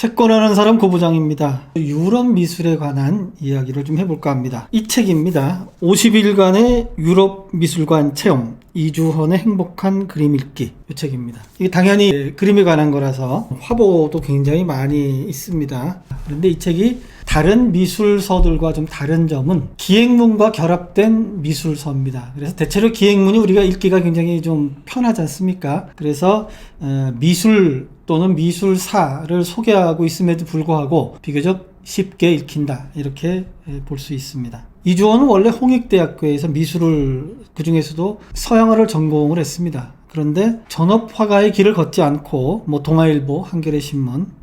채권하는 사람 고부장입니다. 유럽 미술에 관한 이야기를 좀 해볼까 합니다. 이 책입니다. 50일간의 유럽 미술관 체험. 이주헌의 행복한 그림 읽기. 이 책입니다. 이게 당연히 그림에 관한 거라서 화보도 굉장히 많이 있습니다. 그런데 이 책이 다른 미술서들과 좀 다른 점은 기행문과 결합된 미술서입니다. 그래서 대체로 기행문이 우리가 읽기가 굉장히 좀 편하지 않습니까? 그래서 어, 미술 또는 미술사를 소개하고 있음에도 불구하고 비교적 쉽게 읽힌다 이렇게 볼 수 있습니다. 이주원은 원래 홍익대학교에서 미술을 그 중에서도 서양어를 전공을 했습니다. 그런데 전업화가의 길을 걷지 않고 뭐 동아일보, 한겨레 신문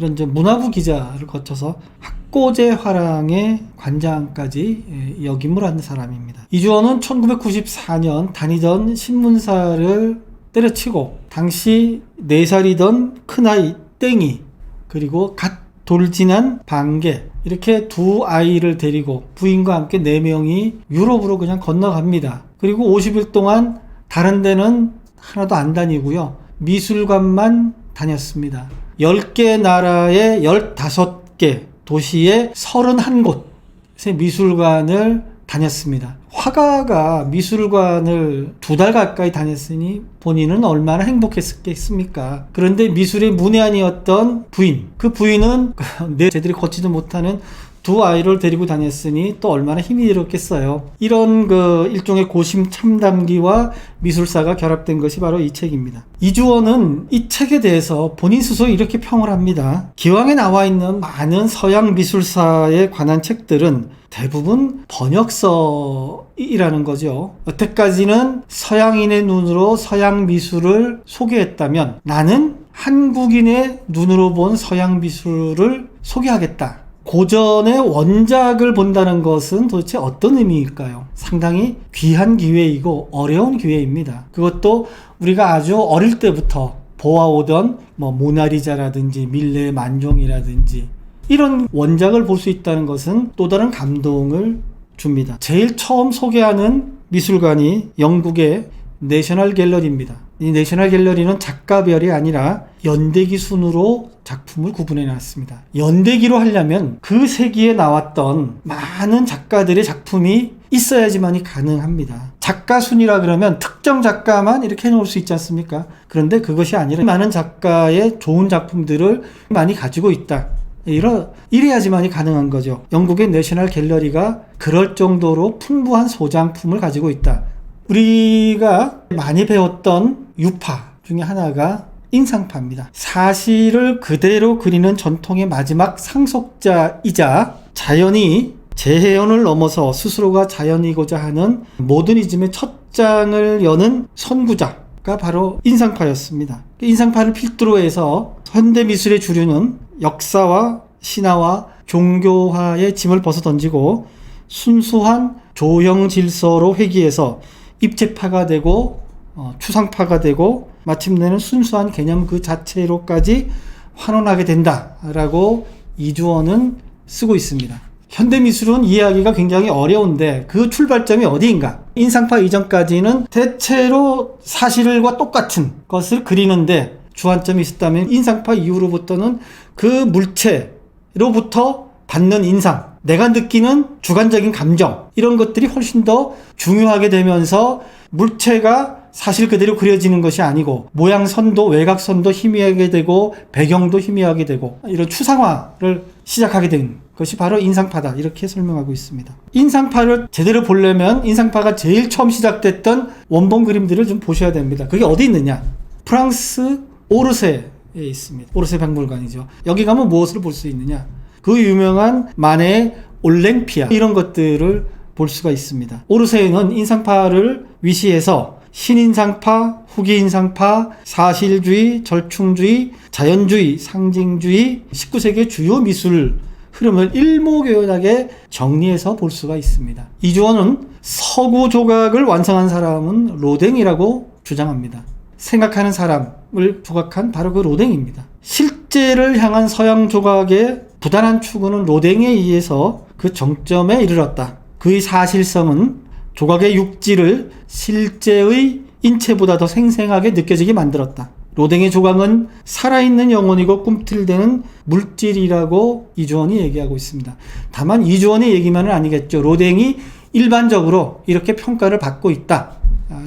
이런 이제 문화부 기자를 거쳐서 학고제 화랑의 관장까지 예, 역임을 한 사람입니다. 이주원은 1994년 다니던 신문사를 때려치고 당시 4살이던 큰아이 땡이 그리고 갓 돌진한 방개 이렇게 두 아이를 데리고 부인과 함께 4명이 유럽으로 그냥 건너갑니다. 그리고 50일 동안 다른 데는 하나도 안 다니고요. 미술관만 다녔습니다. 10개 나라의 15개 도시에 31곳의 미술관을 다녔습니다. 화가가 미술관을 두 달 가까이 다녔으니 본인은 얼마나 행복했겠습니까? 그런데 미술의 문외한이었던 부인, 그 부인은 내 제대로 걷지도 못하는 두 아이를 데리고 다녔으니 또 얼마나 힘이 들었겠어요. 이런 그 일종의 고심 참담기와 미술사가 결합된 것이 바로 이 책입니다. 이주원은 이 책에 대해서 본인 스스로 이렇게 평을 합니다. 기왕에 나와 있는 많은 서양 미술사에 관한 책들은 대부분 번역서이라는 거죠. 여태까지는 서양인의 눈으로 서양 미술을 소개했다면 나는 한국인의 눈으로 본 서양 미술을 소개하겠다. 고전의 원작을 본다는 것은 도대체 어떤 의미일까요? 상당히 귀한 기회이고 어려운 기회입니다. 그것도 우리가 아주 어릴 때부터 보아오던 뭐 모나리자라든지 밀레 만종이라든지 이런 원작을 볼 수 있다는 것은 또 다른 감동을 줍니다. 제일 처음 소개하는 미술관이 영국의 내셔널 갤러리입니다. 이 내셔널 갤러리는 작가별이 아니라 연대기 순으로 작품을 구분해 놨습니다. 연대기로 하려면 그 세기에 나왔던 많은 작가들의 작품이 있어야지만이 가능합니다. 작가 순이라 그러면 특정 작가만 이렇게 해놓을 수 있지 않습니까? 그런데 그것이 아니라 많은 작가의 좋은 작품들을 많이 가지고 있다. 이러, 이래야지만이 가능한 거죠. 영국의 내셔널 갤러리가 그럴 정도로 풍부한 소장품을 가지고 있다. 우리가 많이 배웠던 유파 중에 하나가 인상파입니다. 사실을 그대로 그리는 전통의 마지막 상속자이자 자연이 재해연을 넘어서 스스로가 자연이고자 하는 모더니즘의 첫 장을 여는 선구자가 바로 인상파였습니다. 인상파를 필두로 해서 현대 미술의 주류는 역사와 신화와 종교화의 짐을 벗어 던지고 순수한 조형 질서로 회귀해서 입체파가 되고 어, 추상파가 되고 마침내는 순수한 개념 그 자체로까지 환원하게 된다라고 이주원은 쓰고 있습니다. 현대미술은 이해하기가 굉장히 어려운데 그 출발점이 어디인가? 인상파 이전까지는 대체로 사실과 똑같은 것을 그리는데 주안점이 있었다면 인상파 이후로부터는 그 물체로부터 받는 인상, 내가 느끼는 주관적인 감정, 이런 것들이 훨씬 더 중요하게 되면서 물체가 사실 그대로 그려지는 것이 아니고 모양 선도 외곽 선도 희미하게 되고 배경도 희미하게 되고 이런 추상화를 시작하게 된 것이 바로 인상파다 이렇게 설명하고 있습니다. 인상파를 제대로 보려면 인상파가 제일 처음 시작됐던 원본 그림들을 좀 보셔야 됩니다. 그게 어디 있느냐? 프랑스 오르세에 있습니다. 오르세 박물관이죠. 여기 가면 무엇을 볼 수 있느냐? 그 유명한 만의 올랭피아 이런 것들을 볼 수가 있습니다. 오르세는 인상파를 위시해서 신인상파, 후기인상파, 사실주의, 절충주의, 자연주의, 상징주의, 19세기의 주요 미술 흐름을 일목요연하게 정리해서 볼 수가 있습니다. 이주원은 서구 조각을 완성한 사람은 로댕이라고 주장합니다. 생각하는 사람을 조각한 바로 그 로댕입니다. 실제를 향한 서양 조각의 부단한 추구는 로댕에 의해서 그 정점에 이르렀다. 그의 사실성은 조각의 육질을 실제의 인체보다 더 생생하게 느껴지게 만들었다. 로댕의 조각은 살아있는 영혼이고 꿈틀대는 물질이라고 이주원이 얘기하고 있습니다. 다만 이주원의 얘기만은 아니겠죠. 로댕이 일반적으로 이렇게 평가를 받고 있다.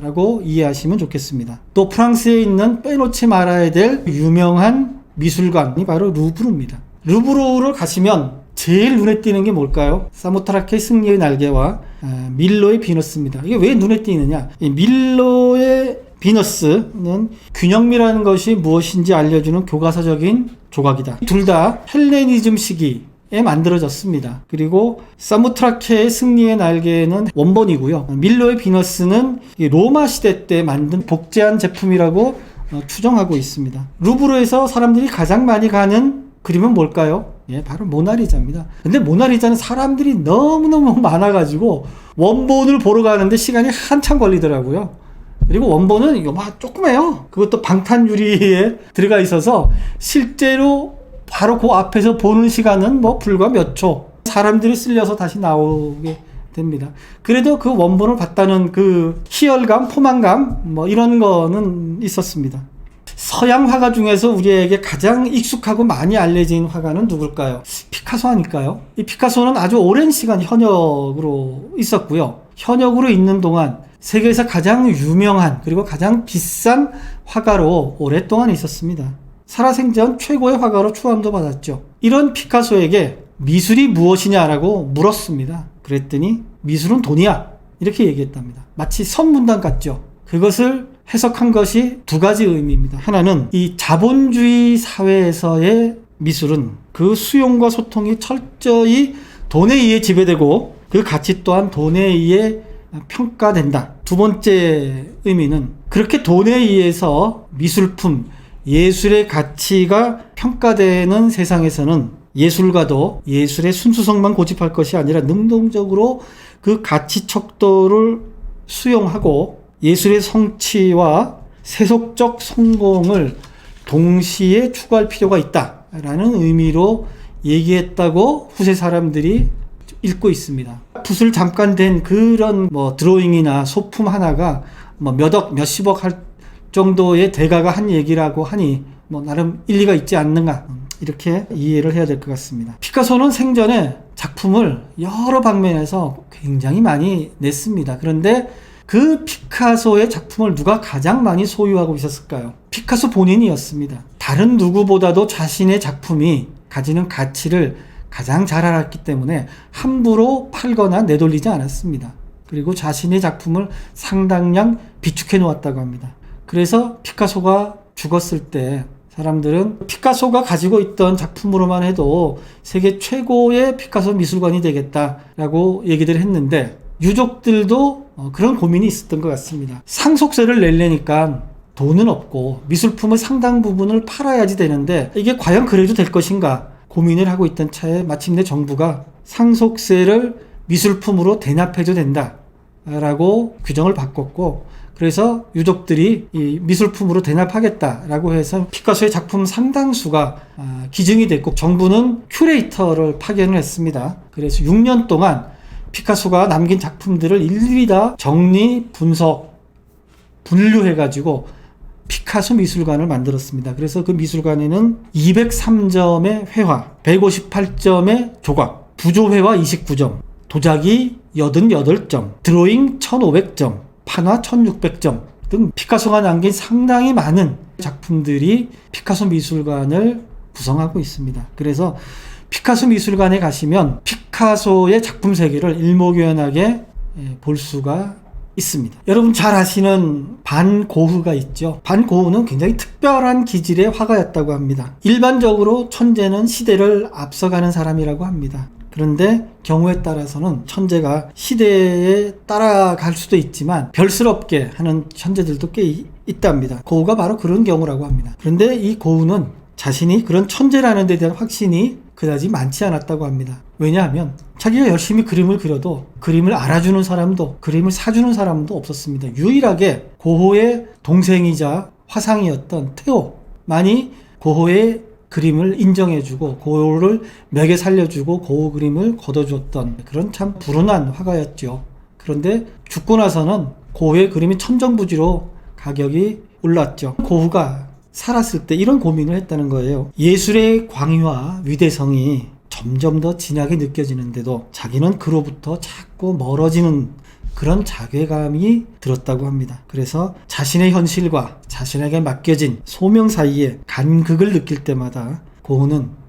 라고 이해하시면 좋겠습니다. 또 프랑스에 있는 빼놓지 말아야 될 유명한 미술관이 바로 루브르입니다. 루브르를 가시면 제일 눈에 띄는 게 뭘까요? 사모트라케 승리의 날개와 아, 밀로의 비너스입니다. 이게 왜 눈에 띄느냐? 이 밀로의 비너스는 균형미라는 것이 무엇인지 알려주는 교과서적인 조각이다. 둘 다 헬레니즘 시기 에 만들어졌습니다. 그리고 사무트라케의 승리의 날개는 원본이고요. 밀로의 비너스는 이 로마 시대 때 만든 복제한 제품이라고 어, 추정하고 있습니다. 루브르에서 사람들이 가장 많이 가는 그림은 뭘까요? 예, 바로 모나리자입니다. 근데 모나리자는 사람들이 너무너무 많아가지고 원본을 보러 가는데 시간이 한참 걸리더라고요. 그리고 원본은 막 조그매요. 그것도 방탄 유리에 들어가 있어서 실제로 바로 그 앞에서 보는 시간은 뭐 불과 몇 초. 사람들이 쓸려서 다시 나오게 됩니다. 그래도 그 원본을 봤다는 그 희열감, 포만감, 뭐 이런 거는 있었습니다. 서양 화가 중에서 우리에게 가장 익숙하고 많이 알려진 화가는 누굴까요? 피카소 아닐까요? 이 피카소는 아주 오랜 시간 현역으로 있었고요. 현역으로 있는 동안 세계에서 가장 유명한 그리고 가장 비싼 화가로 오랫동안 있었습니다. 살아생전 최고의 화가로 추함도 받았죠. 이런 피카소에게 미술이 무엇이냐라고 물었습니다. 그랬더니 미술은 돈이야. 이렇게 얘기했답니다. 마치 선문단 같죠. 그것을 해석한 것이 두 가지 의미입니다. 하나는 이 자본주의 사회에서의 미술은 그 수용과 소통이 철저히 돈에 의해 지배되고 그 가치 또한 돈에 의해 평가된다. 두 번째 의미는 그렇게 돈에 의해서 미술품, 예술의 가치가 평가되는 세상에서는 예술가도 예술의 순수성만 고집할 것이 아니라 능동적으로 그 가치 척도를 수용하고 예술의 성취와 세속적 성공을 동시에 추구할 필요가 있다라는 의미로 얘기했다고 후세 사람들이 읽고 있습니다. 붓을 잠깐 댄 그런 뭐 드로잉이나 소품 하나가 뭐 몇억, 몇십억 할 정도의 대가가 한 얘기라고 하니 뭐 나름 일리가 있지 않는가 이렇게 이해를 해야 될 것 같습니다. 피카소는 생전에 작품을 여러 방면에서 굉장히 많이 냈습니다. 그런데 그 피카소의 작품을 누가 가장 많이 소유하고 있었을까요? 피카소 본인이었습니다. 다른 누구보다도 자신의 작품이 가지는 가치를 가장 잘 알았기 때문에 함부로 팔거나 내돌리지 않았습니다. 그리고 자신의 작품을 상당량 비축해 놓았다고 합니다. 그래서 피카소가 죽었을 때 사람들은 피카소가 가지고 있던 작품으로만 해도 세계 최고의 피카소 미술관이 되겠다라고 얘기를 했는데 유족들도 어, 그런 고민이 있었던 것 같습니다. 상속세를 내려니까 돈은 없고 미술품의 상당 부분을 팔아야지 되는데 이게 과연 그래도 될 것인가 고민을 하고 있던 차에 마침내 정부가 상속세를 미술품으로 대납해도 된다 라고 규정을 바꿨고 그래서 유족들이 이 미술품으로 대납하겠다라고 해서 피카소의 작품 상당수가 아, 기증이 됐고 정부는 큐레이터를 파견을 했습니다. 그래서 6년 동안 피카소가 남긴 작품들을 일일이 다 정리, 분석, 분류해가지고 피카소 미술관을 만들었습니다. 그래서 그 미술관에는 203점의 회화, 158점의 조각, 부조회화 29점, 도자기 88점, 드로잉 1500점, 판화 1600점 등 피카소가 남긴 상당히 많은 작품들이 피카소 미술관을 구성하고 있습니다. 그래서 피카소 미술관에 가시면 피카소의 작품 세계를 일목요연하게 예, 볼 수가 있습니다. 여러분 잘 아시는 반고흐가 있죠. 반고흐는 굉장히 특별한 기질의 화가였다고 합니다. 일반적으로 천재는 시대를 앞서가는 사람이라고 합니다. 그런데 경우에 따라서는 천재가 시대에 따라갈 수도 있지만 별스럽게 하는 천재들도 꽤 있답니다. 고흐가 바로 그런 경우라고 합니다. 그런데 이 고흐는 자신이 그런 천재라는 데 대한 확신이 그다지 많지 않았다고 합니다. 왜냐하면 자기가 열심히 그림을 그려도 그림을 알아주는 사람도 그림을 사주는 사람도 없었습니다. 유일하게 고호의 동생이자 화상이었던 테오만이 고호의 그림을 인정해주고 고호를 맥에 살려주고 고호 그림을 걷어줬던 그런 참 불운한 화가였죠. 그런데 죽고 나서는 고호의 그림이 천정부지로 가격이 올랐죠. 고흐가 살았을 때 이런 고민을 했다는 거예요. 예술의 광유와 위대성이 점점 더 진하게 느껴지는데도 자기는 그로부터 자꾸 멀어지는 그런 자괴감이 들었다고 합니다. 그래서 자신의 현실과 자신에게 맡겨진 소명 사이에 간극을 느낄 때마다 고은은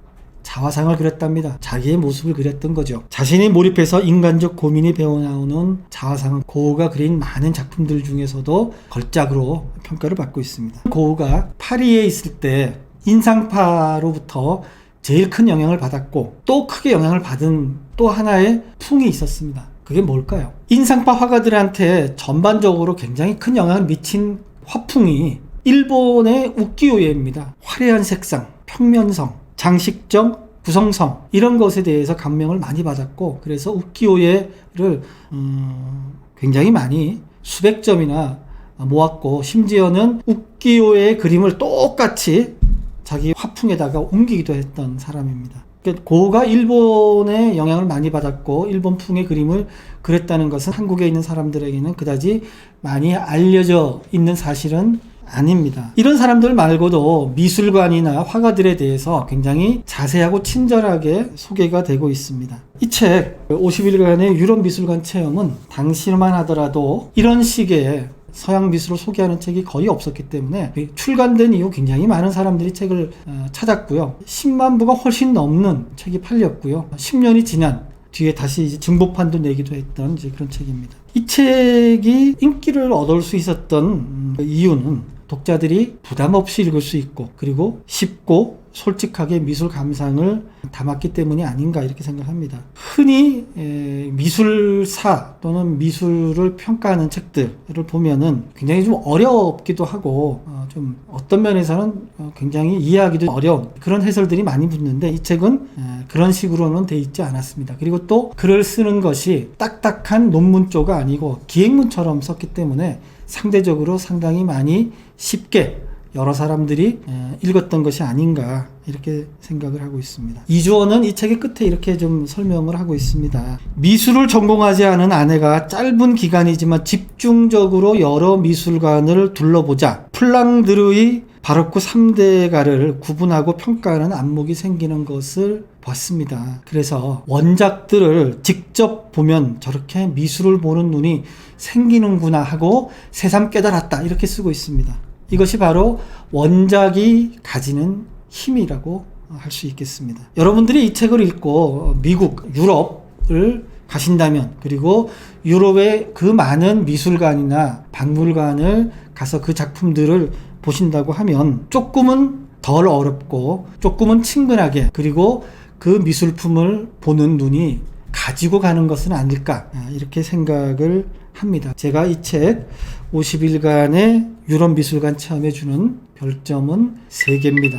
자화상을 그렸답니다. 자기의 모습을 그렸던 거죠. 자신이 몰입해서 인간적 고민이 배어나오는 자화상은 고우가 그린 많은 작품들 중에서도 걸작으로 평가를 받고 있습니다. 고우가 파리에 있을 때 인상파로부터 제일 큰 영향을 받았고 또 크게 영향을 받은 또 하나의 풍이 있었습니다. 그게 뭘까요? 인상파 화가들한테 전반적으로 굉장히 큰 영향을 미친 화풍이 일본의 우키요에입니다. 화려한 색상, 평면성, 장식정, 구성성 이런 것에 대해서 감명을 많이 받았고 그래서 우키요에를 음, 굉장히 많이 수백 점이나 모았고 심지어는 우키요의 그림을 똑같이 자기 화풍에다가 옮기기도 했던 사람입니다. 그러니까 고가 일본의 영향을 많이 받았고 일본 풍의 그림을 그렸다는 것은 한국에 있는 사람들에게는 그다지 많이 알려져 있는 사실은 아닙니다. 이런 사람들 말고도 미술관이나 화가들에 대해서 굉장히 자세하고 친절하게 소개가 되고 있습니다. 이 책 50일간의 유럽 미술관 체험은 당시만 하더라도 이런 식의 서양 미술을 소개하는 책이 거의 없었기 때문에 출간된 이후 굉장히 많은 사람들이 책을 어, 찾았고요. 10만 부가 훨씬 넘는 책이 팔렸고요. 10년이 지난 뒤에 다시 이제 증보판도 내기도 했던 이제 그런 책입니다. 이 책이 인기를 얻을 수 있었던 음, 이유는 독자들이 부담 없이 읽을 수 있고 그리고 쉽고 솔직하게 미술 감상을 담았기 때문이 아닌가 이렇게 생각합니다. 흔히 에, 미술사 또는 미술을 평가하는 책들을 보면은 굉장히 좀 어렵기도 하고 어, 좀 어떤 면에서는 어, 굉장히 이해하기도 어려운 그런 해설들이 많이 붙는데 이 책은 에, 그런 식으로는 돼 있지 않았습니다. 그리고 또 글을 쓰는 것이 딱딱한 논문조가 아니고 기행문처럼 썼기 때문에 상대적으로 상당히 많이 쉽게 여러 사람들이 에, 읽었던 것이 아닌가 이렇게 생각을 하고 있습니다. 이주원은 이 책의 끝에 이렇게 좀 설명을 하고 있습니다. 미술을 전공하지 않은 아내가 짧은 기간이지만 집중적으로 여러 미술관을 둘러보자 플랑드르의 바로크 3대가를 구분하고 평가하는 안목이 생기는 것을 봤습니다. 그래서 원작들을 직접 보면 저렇게 미술을 보는 눈이 생기는구나 하고 새삼 깨달았다 이렇게 쓰고 있습니다. 이것이 바로 원작이 가지는 힘이라고 할 수 있겠습니다. 여러분들이 이 책을 읽고 미국, 유럽을 가신다면 그리고 유럽의 그 많은 미술관이나 박물관을 가서 그 작품들을 보신다고 하면 조금은 덜 어렵고 조금은 친근하게 그리고 그 미술품을 보는 눈이 가지고 가는 것은 아닐까 아, 이렇게 생각을 합니다. 제가 이 책 50일간의 유럽 미술관 체험해 주는 별점은 3개입니다.